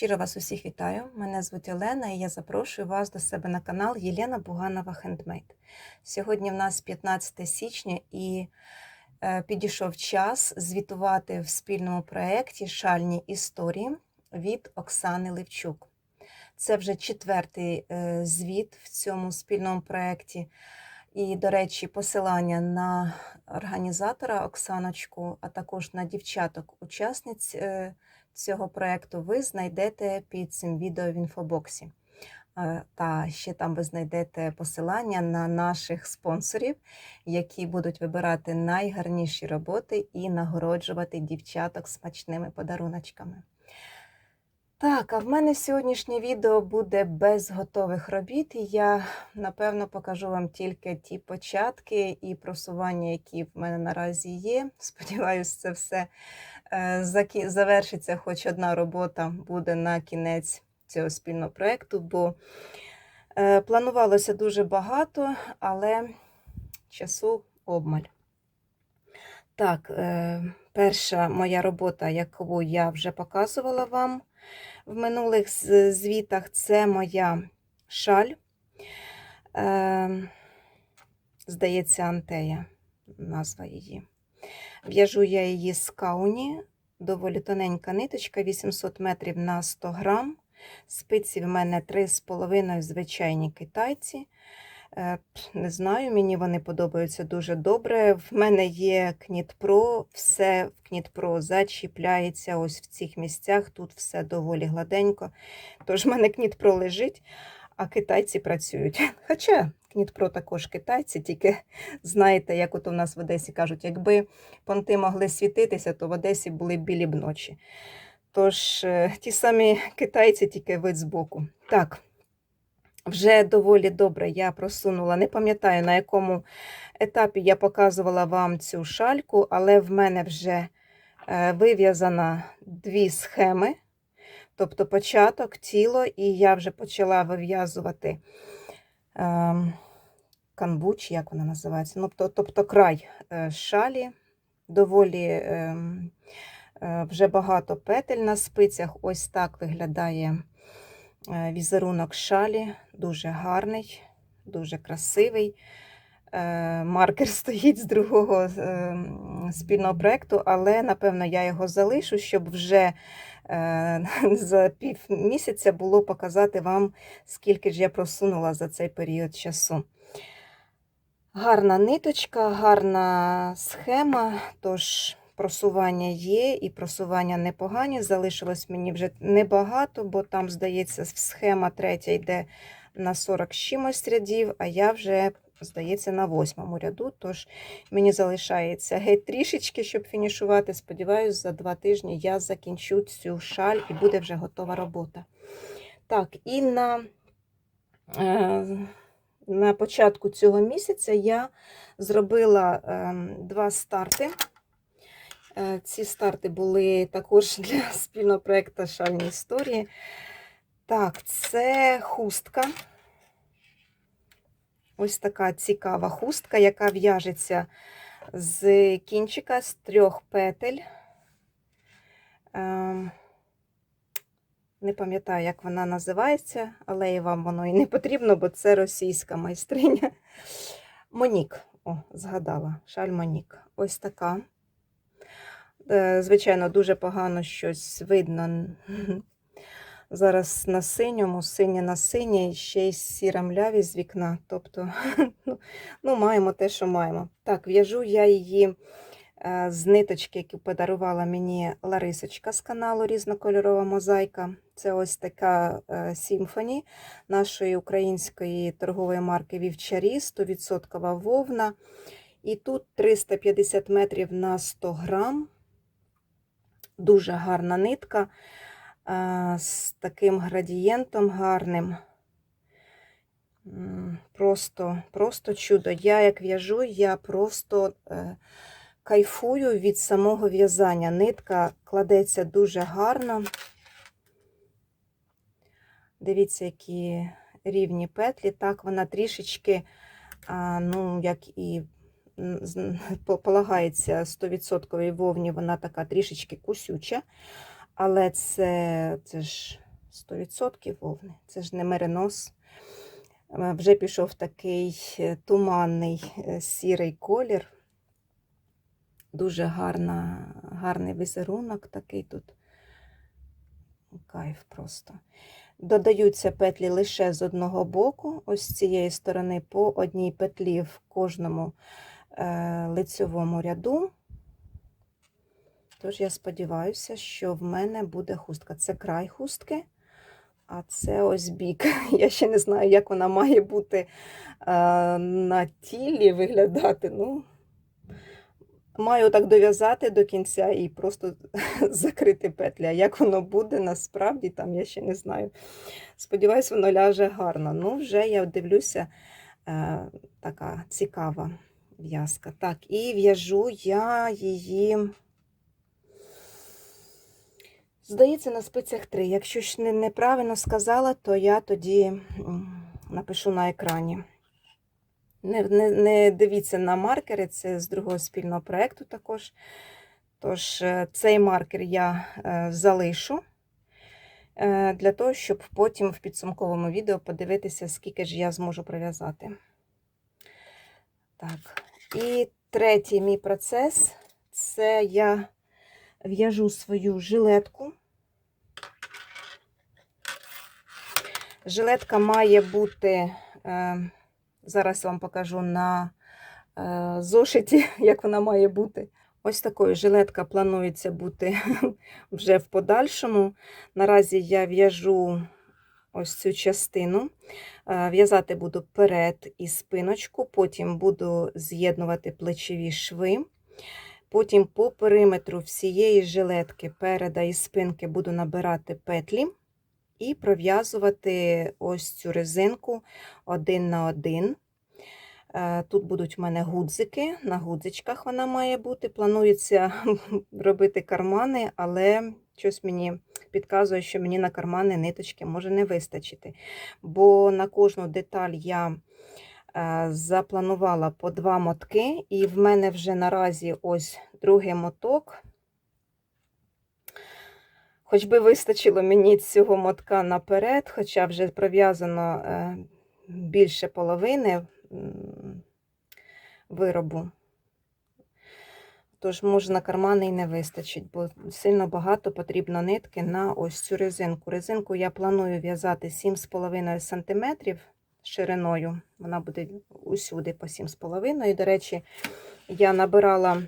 Щиро вас усіх вітаю. Мене звуть Олена і я запрошую вас до себе на канал Єлена Буганова Хендмейд. Сьогодні в нас 15 січня і е, підійшов час звітувати в спільному проєкті Шальні історії від Оксани Левчук. Це вже четвертий е, звіт в цьому спільному проєкті. І, до речі, посилання на організатора Оксаночку, а також на дівчаток-учасниць е, цього проєкту ви знайдете під цим відео в інфобоксі. Е, Та ще там ви знайдете посилання на наших спонсорів, які будуть вибирати найгарніші роботи і нагороджувати дівчаток смачними подаруночками. Так, а в мене сьогоднішнє відео буде без готових робіт, я напевно покажу вам тільки ті початки і просування, які в мене наразі є. Сподіваюсь, це все завершиться, хоч одна робота буде на кінець цього спільного проєкту, бо е, планувалося дуже багато, але часу обмаль. Так, е, перша моя робота, яку я вже показувала вам в минулих звітах, це моя шаль. Е, здається, Антея, назва її. В'яжу я її з кауні, доволі тоненька ниточка, 800 метрів на 100 грам. Спиці в мене 3,5 звичайні китайці. Е, Не знаю, мені вони подобаються дуже добре. В мене є Кніт Про, все в Кніт Про зачіпляється ось в цих місцях. Тут все доволі гладенько. Тож в мене Кніт Про лежить, а китайці працюють. Хоча Кніт Про також китайці, тільки знаєте, як от у нас в Одесі кажуть, якби понти могли світитися, то в Одесі були білі б ночі. Тож е, ті самі китайці, тільки вид збоку. Так, вже доволі добре я просунула. Не пам'ятаю, на якому етапі я показувала вам цю шальку, але в мене вже е, вив'язано дві схеми, тобто початок, тіло, і я вже почала вив'язувати канбуч, як вона називається, ну, то- тобто край е, шалі, доволі ем, е, вже багато петель на спицях. Ось так виглядає е, візерунок шалі, дуже гарний, дуже красивий. Е, Маркер стоїть з другого е, спільного проєкту, але напевно я його залишу, щоб вже е, за пів місяця було показати вам, скільки ж я просунула за цей період часу. Гарна ниточка, гарна схема, тож просування є і просування непогані. Залишилось мені вже небагато, бо там, здається, схема третя йде на 40 з чимось рядів, а я вже, здається, на восьмому ряду. Тож мені залишається геть трішечки, щоб фінішувати. Сподіваюсь, за два тижні я закінчу цю шаль і буде вже готова робота. Так, і на, е, на початку цього місяця я зробила ем, два старти. Е, Ці старти були також для спільного проєкту Шальні історії. Так, це хустка. Ось така цікава хустка, яка в'яжеться з кінчика з трьох петель. Ем, Не пам'ятаю, як вона називається, але і вам воно і не потрібно, бо це російська майстриня. Монік. О, згадала. Шаль Монік. Ось така. Е, Звичайно, дуже погано щось видно. Зараз на синьому, синє на синє, і ще й сіра мляві з вікна. Тобто, ну, ну, маємо те, що маємо. Так, в'яжу я її е, з ниточки, яку подарувала мені Ларисочка з каналу Різнокольорова мозаїка. Це ось така е, сімфоні нашої української торгової марки Вівчарі, 100% вовна. І тут 350 метрів на 100 грам. Дуже гарна нитка з таким градієнтом гарним. Просто, просто чудо. Я як в'яжу, я просто е, кайфую від самого в'язання. Нитка кладеться дуже гарно. Дивіться, які рівні петлі. Так, вона трішечки, ну, як і полагається 100% вовні, вона така трішечки кусюча. Але це, це ж 100% вовни. Це ж не меринос. Е, Вже пішов такий е, туманний е, сірий колір. Дуже гарна, гарний візерунок такий тут. Кайф просто. Додаються петлі лише з одного боку, ось з цієї сторони, по одній петлі в кожному лицьовому ряду. Тож я сподіваюся, що в мене буде хустка. Це край хустки, а це ось бік. Я ще не знаю, як вона має бути е, на тілі виглядати. Ну, маю так дов'язати до кінця і просто закрити петлі. А як воно буде насправді, там я ще не знаю. Сподіваюсь, воно ляже гарно. Ну, вже я дивлюся, е, така цікава в'язка. Так, і в'яжу я її. Здається, на спицях 3. Якщо ж неправильно сказала, то я тоді напишу на екрані. Не, не, не дивіться на маркери, це з другого спільного проєкту також. Тож е, цей маркер я е, залишу е, для того, щоб потім в підсумковому відео подивитися, скільки ж я зможу пров'язати. Так, і третій мій процес це я в'яжу свою жилетку. Жилетка має бути, е, зараз вам покажу на е, зошиті, як вона має бути. Ось такою жилетка планується бути вже в подальшому. Наразі я в'яжу ось цю частину. Е, В'язати буду перед і спиночку, потім буду з'єднувати плечові шви. Потім по периметру всієї жилетки переда і спинки буду набирати петлі і пров'язувати ось цю резинку один на один. Е, Тут будуть в мене гудзики, на гудзичках вона має бути. Планується робити кармани, але щось мені підказує, що мені на кармани ниточки може не вистачити. Бо на кожну деталь я е, запланувала по два мотки, і в мене вже наразі ось другий моток. Хоч би вистачило мені цього мотка наперед, хоча вже пров'язано е, більше половини виробу. Тож, може, на кармани і не вистачить, бо сильно багато потрібно нитки на ось цю резинку. Резинку я планую в'язати 7,5 см шириною. Вона буде усюди по 7,5 До речі, я набирала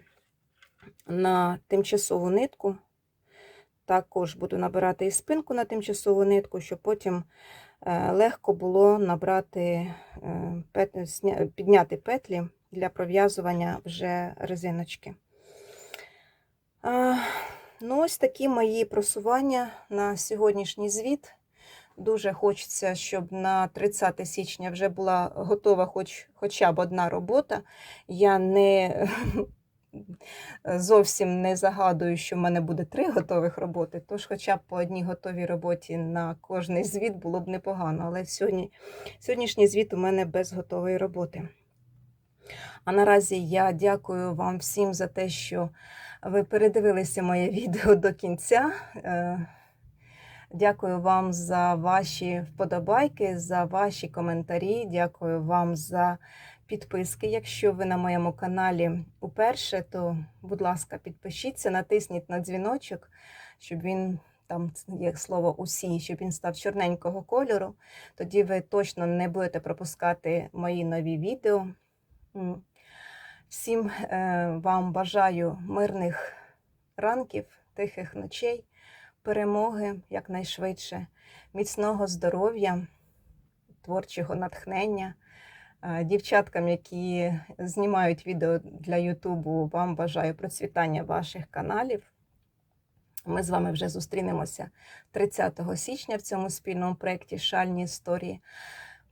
на тимчасову нитку. Також буду набирати і спинку на тимчасову нитку, щоб потім е, легко було набрати, е, підняти петлі для пров'язування вже резиночки. Ну, ось такі мої просування на сьогоднішній звіт. Дуже хочеться, щоб на 30 січня вже була готова хоч, хоча б одна робота. Я не зовсім не загадую, що в мене буде три готових роботи, тож хоча б по одній готовій роботі на кожний звіт було б непогано. Але сьогодні, сьогоднішній звіт у мене без готової роботи. А наразі я дякую вам всім за те, що ви передивилися моє відео до кінця. Е, Дякую вам за ваші вподобайки, за ваші коментарі. Дякую вам за підписки. Якщо ви на моєму каналі уперше, то, будь ласка, підпишіться, натисніть на дзвіночок, щоб він там є слово усі, щоб він став чорненького кольору. Тоді ви точно не будете пропускати мої нові відео. Всім е, вам бажаю мирних ранків, тихих ночей, перемоги якнайшвидше, міцного здоров'я, творчого натхнення. Дівчаткам, які знімають відео для Ютубу, вам бажаю процвітання ваших каналів. Ми з вами вже зустрінемося 30 січня в цьому спільному проєкті Шальні історії.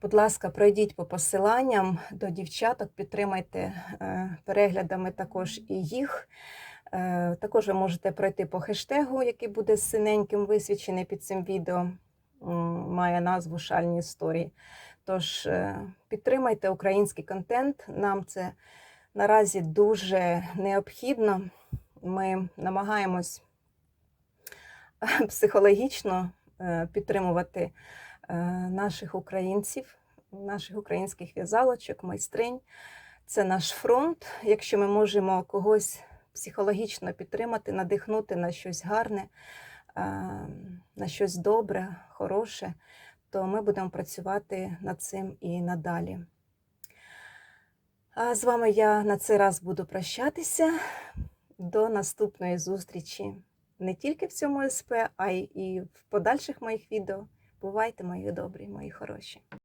Будь ласка, пройдіть по посиланням до дівчаток, підтримайте е, переглядами також і їх. Е, Також ви можете пройти по хештегу, який буде синеньким висвічений під цим відео. Має назву Шальні історії. Тож е, підтримайте український контент. Нам це наразі дуже необхідно. Ми намагаємось психологічно е, підтримувати е, наших українців, наших українських в'язалочок, майстринь. Це наш фронт. Якщо ми можемо когось психологічно підтримати, надихнути на щось гарне, е, на щось добре, хороше, то ми будемо працювати над цим і надалі. А з вами я на цей раз буду прощатися. До наступної зустрічі не тільки в цьому СП, а й в подальших моїх відео. Бувайте, мої добрі, мої хороші.